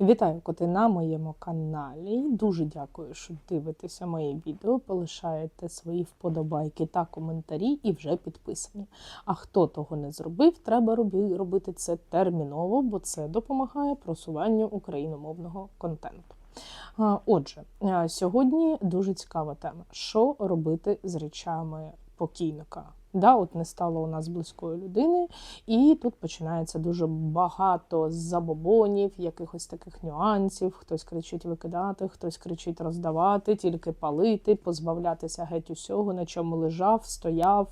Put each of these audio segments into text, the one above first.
Вітаю коти на моєму каналі. Дуже дякую, що дивитеся мої відео, полишаєте свої вподобайки та коментарі і вже підписані. А хто того не зробив, треба робити це терміново, бо це допомагає просуванню україномовного контенту. Отже, сьогодні дуже цікава тема: що робити з речами покійника. Да, от не стало у нас близької людини, і тут починається дуже багато забобонів, якихось таких нюансів. Хтось кричить викидати, хтось кричить роздавати, тільки палити, позбавлятися геть усього, на чому лежав, стояв,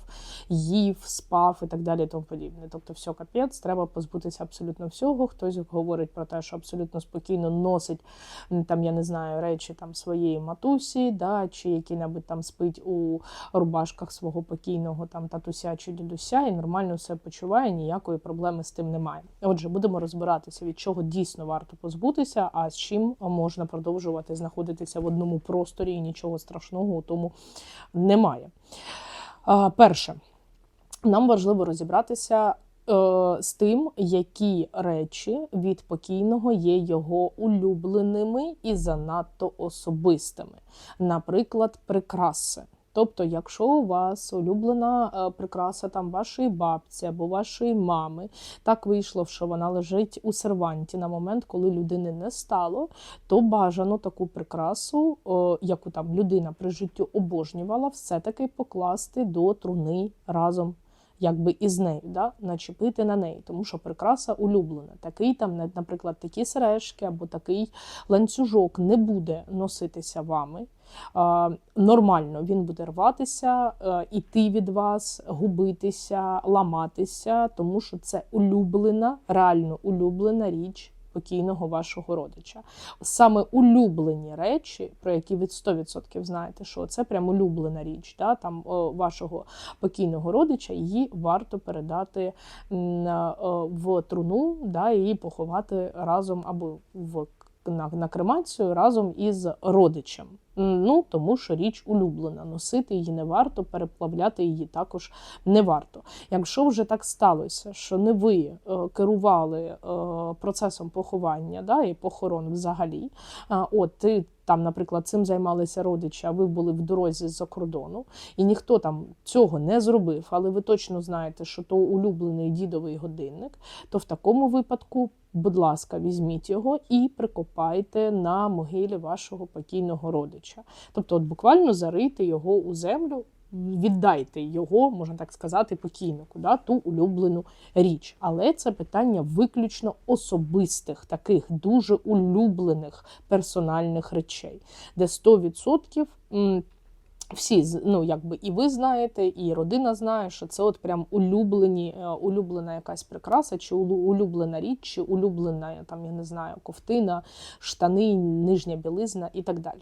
їв, спав і так далі. і Тому подібне. Тобто, все капець, треба позбутися абсолютно всього. Хтось говорить про те, що абсолютно спокійно носить там, я не знаю, речі там своєї матусі, да, чи який-небудь там спить у рубашках свого покійного там татуся чи дідуся, і нормально все почуває, ніякої проблеми з тим немає. Отже, будемо розбиратися, від чого дійсно варто позбутися, а з чим можна продовжувати знаходитися в одному просторі, і нічого страшного у тому немає. Перше, нам важливо розібратися. е, З тим, які речі від покійного є його улюбленими і занадто особистими, наприклад, прикраси. Тобто, якщо у вас улюблена е, прикраса там вашої бабці або вашої мами, так вийшло, що вона лежить у серванті на момент, коли людини не стало, то бажано таку прикрасу, е, яку там людина при життю обожнювала, все-таки покласти до труни разом. Якби із нею, да, начепити на неї, тому що прикраса улюблена. Такий там, на- наприклад, такі сережки або такий ланцюжок не буде носитися вами. Нормально він буде рватися, е, іти від вас, губитися, ламатися, тому що це улюблена, реально улюблена річ покійного вашого родича. Саме улюблені речі, про які ви 100% знаєте, що це прям улюблена річ, да, там вашого покійного родича, її варто передати е, в труну, да, і поховати разом або в на, на кремацію разом із родичем. Ну, тому що річ улюблена. Носити її не варто, переплавляти її також не варто. Якщо вже так сталося, що не ви е, керували е, процесом поховання да, і похорон взагалі, е, от ти там, наприклад, цим займалися родичі, а ви були в дорозі з-за кордону, і ніхто там цього не зробив, але ви точно знаєте, що то улюблений дідовий годинник, то в такому випадку, будь ласка, візьміть його і прикопайте на могилі вашого покійного родича. Тобто, от буквально зарийте його у землю. Віддайте його, можна так сказати, покійнику, да, ту улюблену річ. Але це питання виключно особистих, таких дуже улюблених персональних речей, де 100% всі ну якби і ви знаєте, і родина знає, що це от прям улюблені, е, улюблена якась прикраса, чи улю- улюблена річ, чи улюблена там, я не знаю, ковтина, штани, нижня білизна і так далі.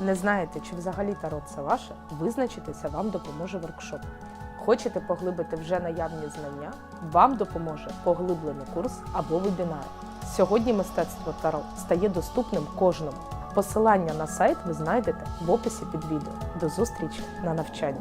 Не знаєте, чи взагалі таро це ваше, визначитися вам допоможе воркшоп. Хочете поглибити вже наявні знання? Вам допоможе поглиблений курс або вебінар. Сьогодні мистецтво Таро стає доступним кожному. Посилання на сайт ви знайдете в описі під відео. До зустрічі на навчанні.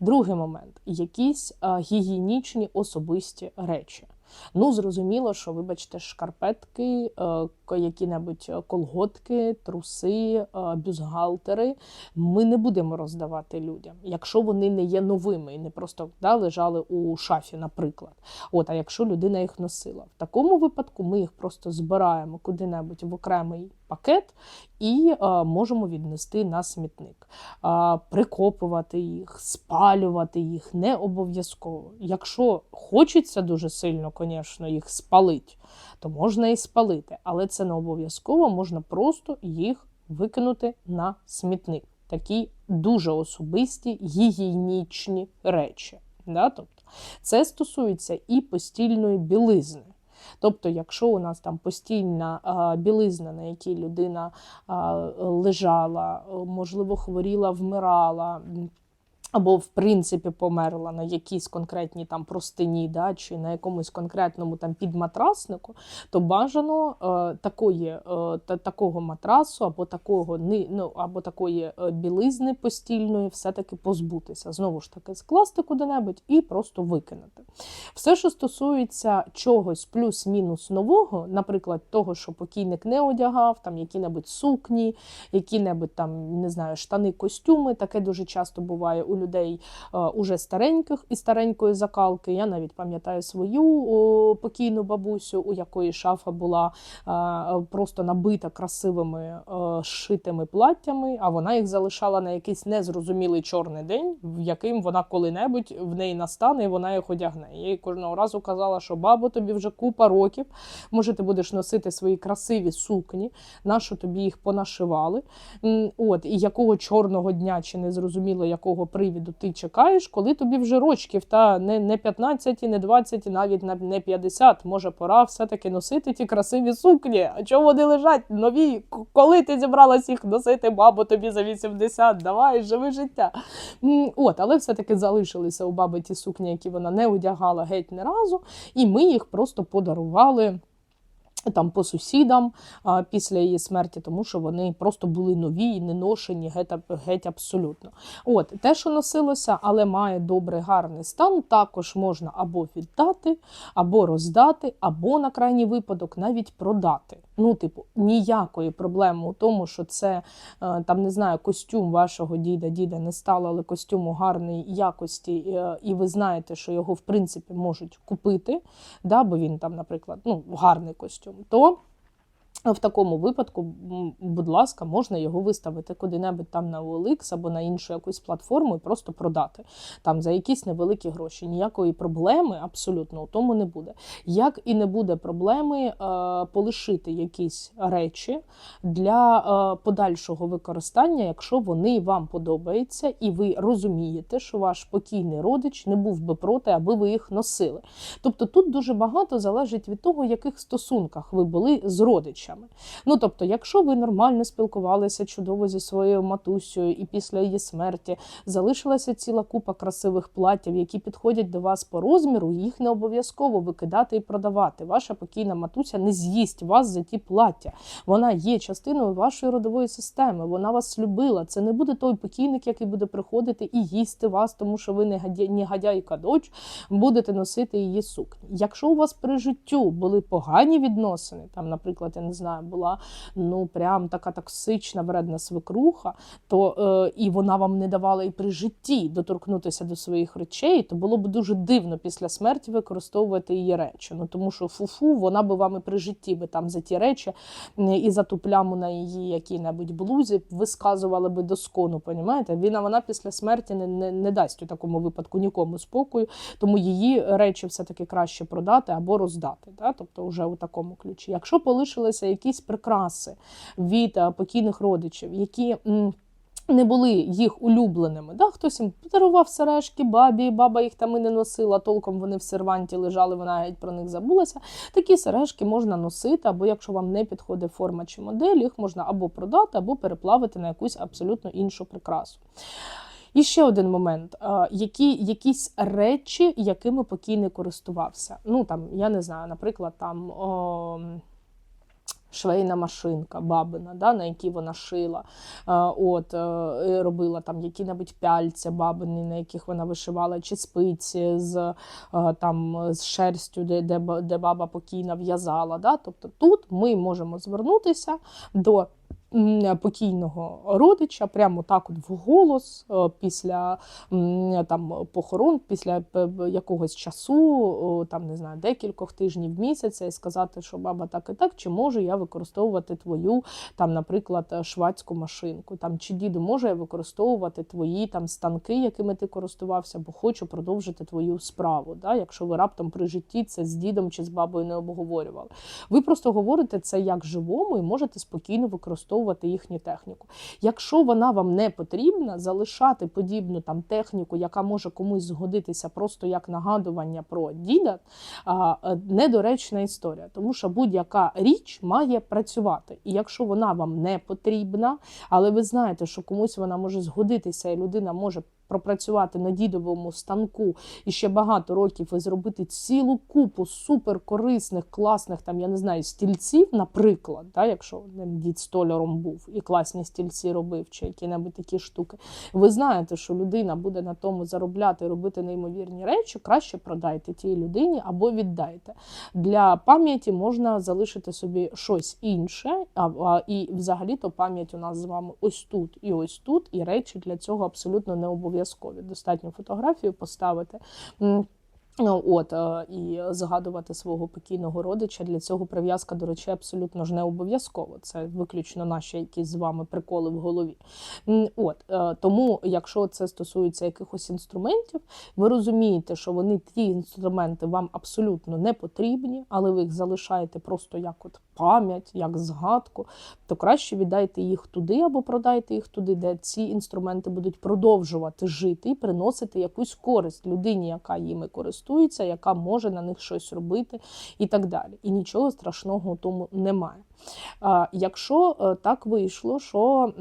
Другий момент якісь а, гігієнічні особисті речі. Ну, зрозуміло, що, вибачте, шкарпетки, е, які-небудь колготки, труси, бюзгалтери. ми не будемо роздавати людям, якщо вони не є новими і не просто да, лежали у шафі, наприклад. От, а якщо людина їх носила. В такому випадку ми їх просто збираємо куди-небудь в окремий пакет і е, можемо віднести на смітник. Е, прикопувати їх, спалювати їх не обов'язково. Якщо хочеться дуже сильно, звісно, їх спалити, то можна і спалити, але це не обов'язково, можна просто їх викинути на смітник. Такі дуже особисті гігієнічні речі. Да? Тобто, це стосується і постільної білизни. Тобто, якщо у нас там постійна білизна, на якій людина лежала, можливо, хворіла, вмирала. Або, в принципі, померла на якійсь конкретній там простині, да, чи на якомусь конкретному там підматраснику, то бажано е, такої, е, та, такого матрасу або такого ну, або такої е, білизни постільної все-таки позбутися. Знову ж таки, скласти куди-небудь і просто викинути. Все, що стосується чогось плюс-мінус нового, наприклад, того, що покійник не одягав, там які-небудь сукні, які-небудь там, не знаю, штани, костюми. Таке дуже часто буває у людей е, уже стареньких і старенької закалки. Я навіть пам'ятаю свою покійну бабусю, у якої шафа була е, просто набита красивими е, шитими платтями, а вона їх залишала на якийсь незрозумілий чорний день, в яким вона коли-небудь в неї настане і вона їх одягне. Я їй кожного разу казала, що бабо, тобі вже купа років. Може, ти будеш носити свої красиві сукні, нащо тобі їх понашивали. От, і якого чорного дня чи не зрозуміло, якого привіду ти чекаєш, коли тобі вже рочків, та не, не 15, не 20, навіть не 50. Може, пора все-таки носити ті красиві сукні. А чого вони лежать нові? Коли ти зібралась їх носити, бабо, тобі за 80, давай, живи життя. От, але все-таки залишилися у баби ті сукні, які вона не одягала геть не разу, і ми їх просто подарували. Там по сусідам а, після її смерті, тому що вони просто були нові і не ношені геть, геть абсолютно. От те, що носилося, але має добрий гарний стан, також можна або віддати, або роздати, або на крайній випадок навіть продати. Ну, типу, ніякої проблеми у тому, що це е, там не знаю, костюм вашого діда, діда не стало, але костюму гарної якості, е, і ви знаєте, що його в принципі можуть купити, да, бо він там, наприклад, ну, гарний костюм, то в такому випадку, будь ласка, можна його виставити куди-небудь там на OLX або на іншу якусь платформу і просто продати там за якісь невеликі гроші. Ніякої проблеми абсолютно у тому не буде. Як і не буде проблеми е, полишити якісь речі для е, подальшого використання, якщо вони вам подобаються, і ви розумієте, що ваш покійний родич не був би проти, аби ви їх носили. Тобто тут дуже багато залежить від того, в яких стосунках ви були з родичами. Ну тобто, якщо ви нормально спілкувалися чудово зі своєю матусею, і після її смерті залишилася ціла купа красивих платтів, які підходять до вас по розміру, їх не обов'язково викидати і продавати. Ваша покійна матуся не з'їсть вас за ті плаття. Вона є частиною вашої родової системи. Вона вас любила. Це не буде той покійник, який буде приходити і їсти вас, тому що ви не гадя- негодяйка дочь, будете носити її сукні. Якщо у вас при життю були погані відносини, там, наприклад, я не знаю, була ну прям така токсична вредна свекруха, то е, і вона вам не давала і при житті доторкнутися до своїх речей, то було б дуже дивно після смерті використовувати її речі. Ну тому що фу-фу, вона би вам і при житті би там за ті речі і за ту пляму на її якій-небудь блузі висказувала би доскону, понімаєте? Вона вона після смерті не, не, не дасть у такому випадку нікому спокою, тому її речі все-таки краще продати або роздати. Да? Тобто, вже у такому ключі. Якщо полишилися якісь прикраси від е, покійних родичів, які. не були їх улюбленими. Да? Хтось їм подарував сережки бабі, баба їх там і не носила, толком вони в серванті лежали, вона геть про них забулася. Такі сережки можна носити, або якщо вам не підходить форма чи модель, їх можна або продати, або переплавити на якусь абсолютно іншу прикрасу. І ще один момент: які якісь речі, якими покійний користувався. Ну там, я не знаю, наприклад, там. О, Швейна машинка бабина, да, на якій вона шила, Е, от, е, робила там які-небудь пяльця бабини, на яких вона вишивала, чи спиці з, е, там, з шерстю, де, де, де баба покійна в'язала. Да? Тобто тут ми можемо звернутися до покійного родича прямо так от вголос е, після там, похорон, після п- якогось часу, там не знаю, декількох тижнів місяця, і сказати, що баба так і так, чи можу я використовувати твою, там, наприклад, е, швадську машинку, там чи діду може я використовувати твої там станки, якими ти користувався, бо хочу продовжити твою справу. Да? Якщо ви раптом при житті це з дідом чи з бабою не обговорювали. Ви просто говорите це як живому і можете спокійно використовувати використовувати їхню техніку. Якщо вона вам не потрібна, залишати подібну там техніку, яка може комусь згодитися просто як нагадування про діда, е, недоречна історія, тому що будь-яка річ має працювати. І якщо вона вам не потрібна, але ви знаєте, що комусь вона може згодитися, і людина може пропрацювати на дідовому станку і ще багато років і зробити цілу купу суперкорисних, класних там, я не знаю, стільців, наприклад, да, якщо ним дід столяром був і класні стільці робив, чи які-небудь такі штуки. Ви знаєте, що людина буде на тому заробляти, робити неймовірні речі, краще продайте тій людині або віддайте. Для пам'яті можна залишити собі щось інше, а, а і взагалі-то пам'ять у нас з вами ось тут і ось тут, і речі для цього абсолютно не обов'язкові. Достатньо фотографію поставити. Ну, От е, і згадувати свого покійного родича для цього прив'язка до речей абсолютно ж не обов'язково. Це виключно наші якісь з вами приколи в голові. От е, тому, якщо це стосується якихось інструментів, ви розумієте, що вони ті інструменти вам абсолютно не потрібні, але ви їх залишаєте просто як от пам'ять, як згадку, то краще віддайте їх туди або продайте їх туди, де ці інструменти будуть продовжувати жити і приносити якусь користь людині, яка їми користується, яка може на них щось робити і так далі. І нічого страшного у тому немає. Якщо е, так вийшло, що.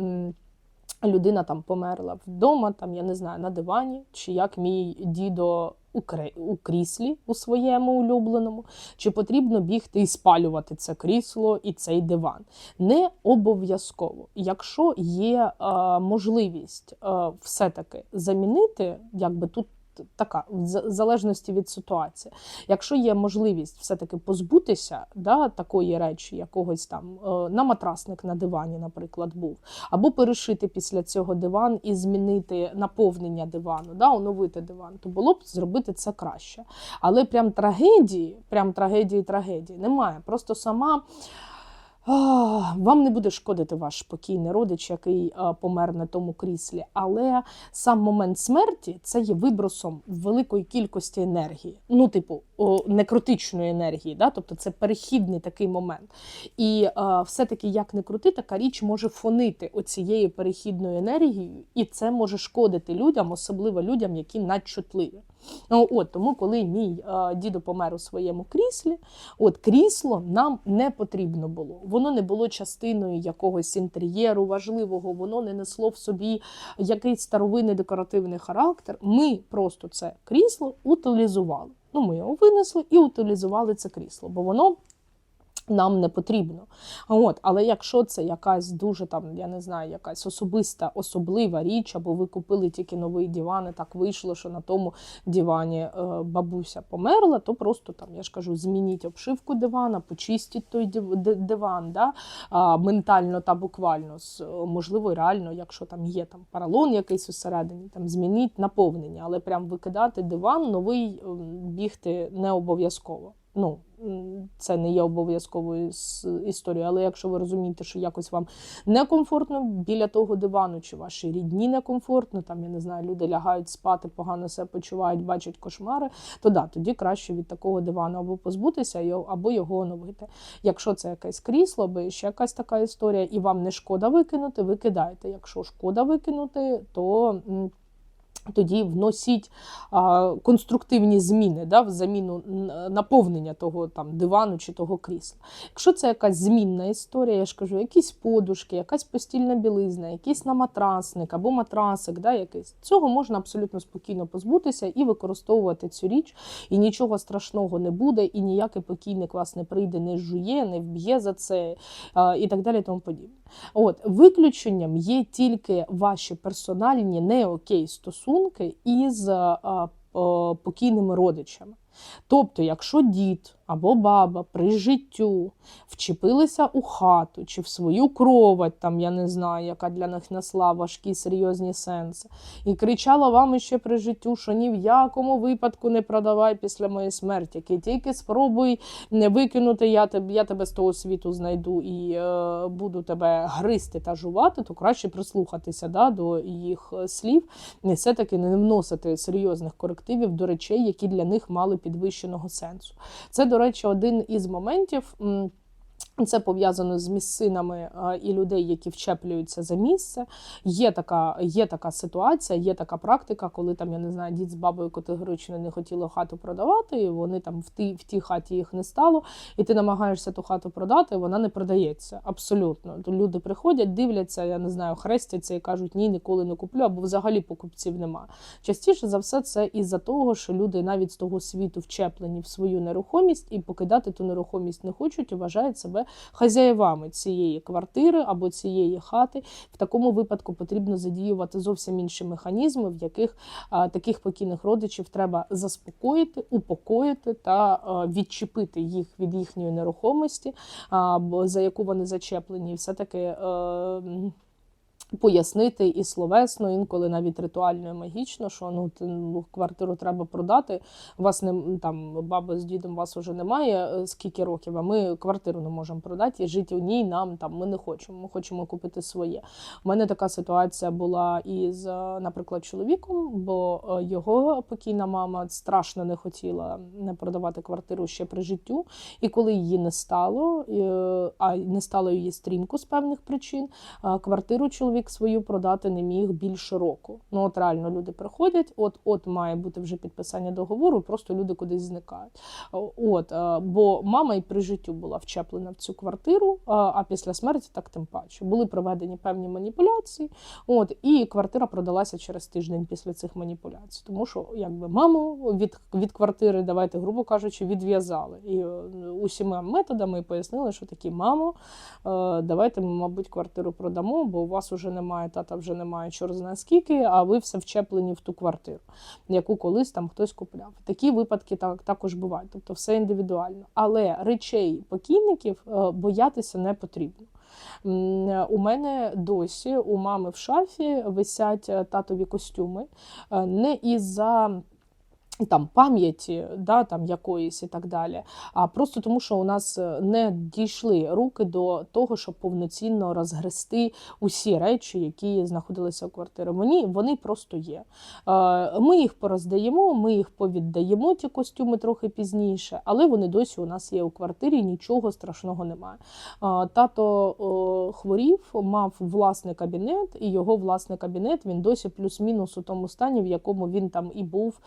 Людина там померла вдома, там я не знаю, на дивані, чи як мій дідо у кріслі у своєму улюбленому, чи потрібно бігти і спалювати це крісло і цей диван. Не обов'язково. Якщо є е, можливість е, все-таки замінити, якби тут. Така в залежності від ситуації. Якщо є можливість все-таки позбутися да, такої речі, якогось там е, на матрасник на дивані, наприклад, був, або перешити після цього диван і змінити наповнення дивану, да, оновити диван, то було б зробити це краще. Але прям трагедії, прям трагедії, трагедії немає. Просто сама. Вам не буде шкодити ваш покійний родич, який помер на тому кріслі, але сам момент смерті це є вибросом великої кількості енергії, ну, типу, некротичної енергії, да? тобто це перехідний такий момент. І а, все-таки, як не крути, така річ може фонити оцією перехідною енергією, і це може шкодити людям, особливо людям, які надчутливі. Ну, от, тому, коли мій е, дідо помер у своєму кріслі, от крісло нам не потрібно було. Воно не було частиною якогось інтер'єру важливого, воно не несло в собі якийсь старовинний декоративний характер. Ми просто це крісло утилізували. Ну, ми його винесли і утилізували це крісло, бо воно нам не потрібно. От, але якщо це якась дуже там, я не знаю, якась особиста, особлива річ, або ви купили тільки новий диван, і так вийшло, що на тому дивані е, бабуся померла, то просто там, я ж кажу, змініть обшивку дивана, почистіть той диван, да? а, ментально та буквально, е, можливо, реально, якщо там є там паралон якийсь усередині, там змініть наповнення, але прям викидати диван, новий бігти не обов'язково. Ну, це не є обов'язковою історією, але якщо ви розумієте, що якось вам некомфортно біля того дивану, чи ваші рідні некомфортно, там я не знаю, люди лягають спати, погано себе почувають, бачать кошмари, то да, тоді краще від такого дивану або позбутися, його- або його оновити. Якщо це якесь крісло, або ще якась така історія, і вам не шкода викинути, викидайте. Якщо шкода викинути, то. Тоді вносіть а, конструктивні зміни да, в заміну наповнення того там дивану чи того крісла. Якщо це якась змінна історія, я ж кажу, якісь подушки, якась постільна білизна, якийсь наматрасник або матрасик, да, якийсь, цього можна абсолютно спокійно позбутися і використовувати цю річ, і нічого страшного не буде, і ніякий покійник вас не прийде, не жує, не вб'є за це а, і так далі. Тому подібне. От виключенням є тільки ваші персональні не окей стосунки із а, а, покійними родичами. Тобто, якщо дід або баба при життю вчепилися у хату чи в свою кровать, там я не знаю, яка для них несла важкі серйозні сенси, і кричала вам іще при життю, що ні в якому випадку не продавай після моєї смерті, який тільки спробуй не викинути, я тебе, я тебе з того світу знайду і е, буду тебе гризти та жувати, то краще прислухатися да, до їх е, слів і все-таки не вносити серйозних корективів до речей, які для них мали підвищеного сенсу. Це, до речі, один із моментів. Це пов'язано з місцинами а, і людей, які вчеплюються за місце. Є така, є така ситуація, є така практика, коли там я не знаю, дід з бабою категорично не хотіли хату продавати, і вони там в тій, в тій хаті їх не стало, і ти намагаєшся ту хату продати, вона не продається. Абсолютно. То люди приходять, дивляться, я не знаю, хрестяться і кажуть, ні, ніколи не куплю, або взагалі покупців немає. Частіше за все, це із-за того, що люди навіть з того світу вчеплені в свою нерухомість і покидати ту нерухомість не хочуть і вважають себе хазяєвами цієї квартири або цієї хати. В такому випадку потрібно задіювати зовсім інші механізми, в яких таких покійних родичів треба заспокоїти, упокоїти та відчепити їх від їхньої нерухомості, за яку вони зачеплені, і все таки. Пояснити і словесно, інколи навіть ритуально і магічно, що ну ну, квартиру треба продати. Вас не там баба з дідом вас уже немає е, скільки років, а ми квартиру не можемо продати і жити у ній нам там ми не хочемо. Ми хочемо купити своє. У мене така ситуація була із, е, наприклад, чоловіком, бо е, його покійна мама страшно не хотіла не продавати квартиру ще при життю. І коли її не стало, а не стало її стрімко з певних причин, квартиру чоловік свою продати не міг більше року. Ну от реально люди приходять, от от має бути вже підписання договору, просто люди кудись зникають. От бо мама і при життю була вчеплена в цю квартиру, а після смерті так тим паче. Були проведені певні маніпуляції. От і квартира продалася через тиждень після цих маніпуляцій, тому що якби маму від від квартири, давайте, грубо кажучи, відв'язали і е, усіма методами пояснили, що такі мамо, е, давайте ми, мабуть, квартиру продамо, бо у вас уже немає, тата вже немає, чорт знає скільки, а ви все вчеплені в ту квартиру, яку колись там хтось купляв. Такі випадки так, також бувають, тобто все індивідуально. Але речей покійників е, боятися не потрібно. У мене досі у мами в шафі висять е, татові костюми е, не із-за там пам'яті да, там якоїсь і так далі. А просто тому, що у нас е, не дійшли руки до того, щоб повноцінно розгрести усі речі, які знаходилися в квартирі. Мені вони просто є. Е, ми їх пороздаємо, ми їх повіддаємо, ті костюми трохи пізніше, але вони досі у нас є у квартирі, нічого страшного немає. Е, тато хворів, мав власний кабінет, і його власний кабінет він досі плюс-мінус у тому стані, в якому він там і був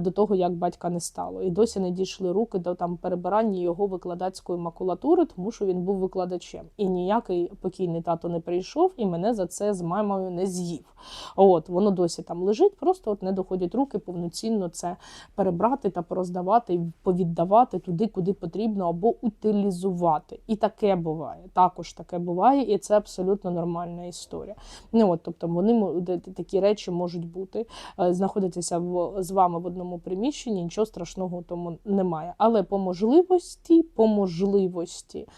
до того, як батька не стало. І досі не дійшли руки до там перебирання його викладацької макулатури, тому що він був викладачем. І ніякий покійний тато не прийшов і мене за це з мамою не з'їв. От воно досі там лежить, просто от не доходять руки повноцінно це перебрати та пороздавати, повіддавати туди, куди потрібно, або утилізувати. І таке буває. Також таке буває, і це абсолютно нормальна історія. Ну от, тобто вони такі речі можуть бути, е, знаходитися в з вами в одному приміщенні, нічого страшного тому немає. Але по можливості, по можливості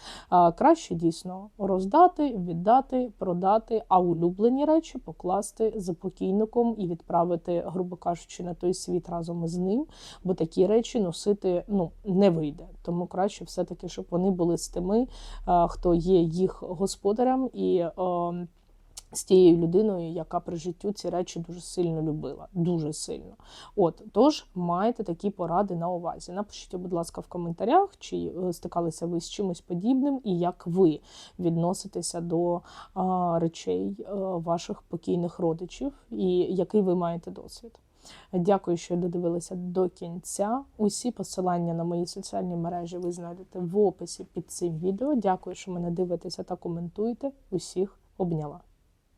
краще дійсно роздати, віддати, продати, а улюблені речі покласти за покійником і відправити, грубо кажучи, на той світ разом із ним, бо такі речі носити ну не вийде. Тому краще все-таки, щоб вони були з тими, хто є їх господарем і з тією людиною, яка при життю ці речі дуже сильно любила. Дуже сильно. От, тож маєте такі поради на увазі. Напишіть, будь ласка, в коментарях, чи е, стикалися ви з чимось подібним, і як ви відноситеся до а, речей а, е, ваших покійних родичів, і який ви маєте досвід. Дякую, що додивилися до кінця. Усі посилання на мої соціальні мережі ви знайдете в описі під цим відео. Дякую, що мене дивитеся та коментуєте. Усіх обняла.